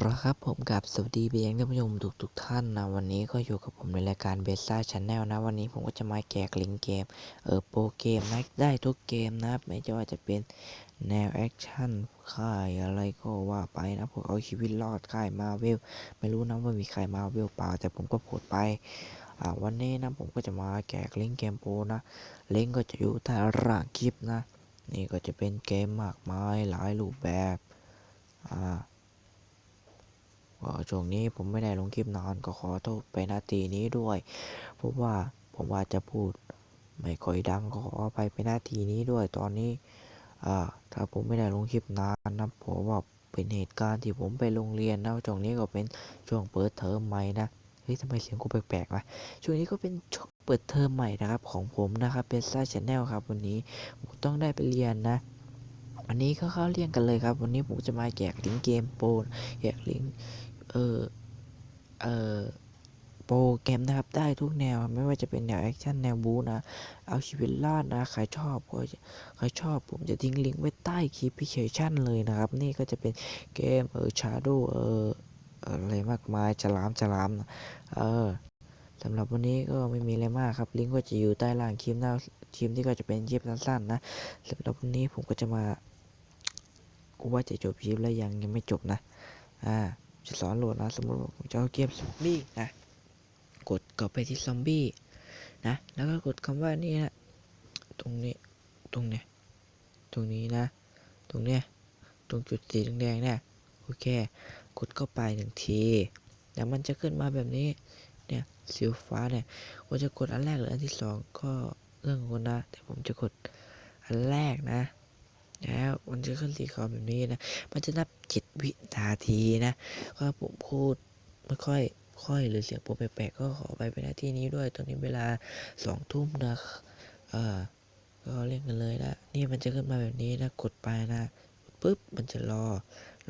ครับผมกับสวัสดีเบียงท่านผู้ชมทุกทุกๆท่านนะวันนี้ก็อยู่กับผมในรายการเบซ่าชาแนลนะวันนี้ผมก็จะมาแจกลิงเกมเออโปรเกมนะได้ทุกเกมนะไม่ว่าจะเป็นแนวแอคชั่นค่ายอะไรก็ว่าไปนะผมเอาชีวิตรอดค่ายมาเวลไม่รู้นะว่ามีใครมาเวลเปล่าแต่ผมก็โพสต์ไปอ่าวันนี้นะผมก็จะมาแจกลิงเกมโปรนะลิงก์ก็จะอยู่ใต้ร่างคลิปนะ นี่ก็จะเป็นเกมมากมายหลายรูปแบบอ่า ก็ช่วงนี้ผมไม่ได้ลงคลิปนานก็ขอโทษไปนาทีนี้ด้วยเพราะว่าผมว่าจะพูดไม่ค่อยดังก็ขอไปไปนาทีนี้ด้วยตอนนี้อ่าถ้าผมไม่ได้ลงคลิปนานนะเพราะว่าเป็นเหตุการณ์ที่ผมไปโรงเรียนนะช่วงนี้ก็เป็นช่วงเปิดเทอมใหม่นะเฮ้ยทำไมเสียงกูแปลกๆวะช่วงนี้ก็เป็นช่วงเปิดเทอมใหม่นะครับของผมนะครับเป็นซ่าชแนลครับ วันนี้ผมต้องได้ไปเรียนนะวันนี้ก็เข้าเรียนกันเลยครับ วันนี้ผมจะมาแจกลิงก์เกมโปรแจกลิงก์ เออเออโปรแกรมนะครับได้ทุกแนวไม่ว่าจะเป็นแนวแอคชั่นแนวบู๊นะ เอาชีวิตรอดนะ ใครชอบก็ใครชอบผมจะทิ้งลิงก์ไว้ใต้คลิปพิเคชันเลยนะครับ นี่ก็จะเป็นเกมเออชาโดเอออะไรมากมายฉลามฉลามนะเออสำหรับวันนี้ก็ไม่มีอะไรมากครับ ลิงก์ก็จะอยู่ใต้ล่างคลิปหน้าคลิปที่ก็จะเป็นคลิปสั้นๆนะสำหรับวันนี้ผมก็จะมากูว่าจะจบคลิปแล้วยังยังไม่จบนะ อ่า จะสอนโหลดนะสมมติว่าผมจะเอาเกมซอมบี้นะ กดกลับไปที่ซอมบี้นะ แล้วก็กดคำว่านี่นะ ตรงนี้ ตรงเนี้ย ตรงนี้นะ ตรงเนี้ย ตรงจุดสีแดงๆเนี่ย โอเค กดเข้าไปหนึ่งทีแล้วมันจะขึ้นมาแบบนี้ เนี่ยสีฟ้าเนี่ยว่าจะกดอันแรกหรืออันที่สองก็เรื่องของคนนะ แต่ผมจะกดอันแรกนะ แล้วมันจะขึ้นสีขาวแบบนี้นะ มันจะนับเจ็ดวินาทีนะก็ผมพูดไม่ค่อยค่อยหรือเสียงผมแปลกๆก็ขอไปเป็นหน้าที่นี้ด้วย ตอนนี้เวลาสองทุ่มนะเออก็เล่นกันเลยนะ นี่มันจะขึ้นมาแบบนี้นะ กดไปนะปุ๊บมันจะรอ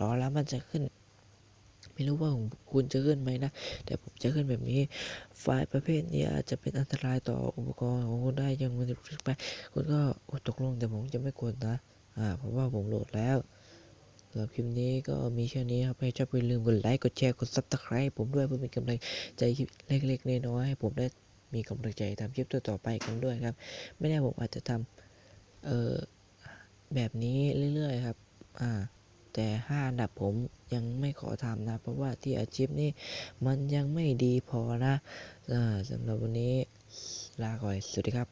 รอแล้วมันจะขึ้น ไม่รู้ว่าของคุณจะขึ้นไหมนะ แต่ผมจะขึ้นแบบนี้ ไฟล์ประเภทนี้อาจจะเป็นอันตรายต่ออุปกรณ์ของคุณได้ยังมันจะไปคุณก็กดตกลงแต่ผมจะไม่กดนะ อ่าเพราะว่าผมโหลดแล้วสำหรับคลิปนี้ก็มีแค่นี้ครับ ให้ชอบอย่าลืมกดไลค์ กดแชร์ กดซับสไคร b ์ผมด้วยเพื่อเป็นกำลังใจเล็กๆ น้อยๆให้ผมได้มีกำลังใจทำคลิปต่อๆไปกันด้วยครับ ไม่แน่ผมอาจจะทำเอ่อแบบนี้เรื่อยๆครับ อ่า แต่ห้าอันดับผมยังไม่ขอทำนะ เพราะว่าที่อาชีพนี้มันยังไม่ดีพอนะอ่าสำหรับวันนี้ลาก่อนสวัสดีครับ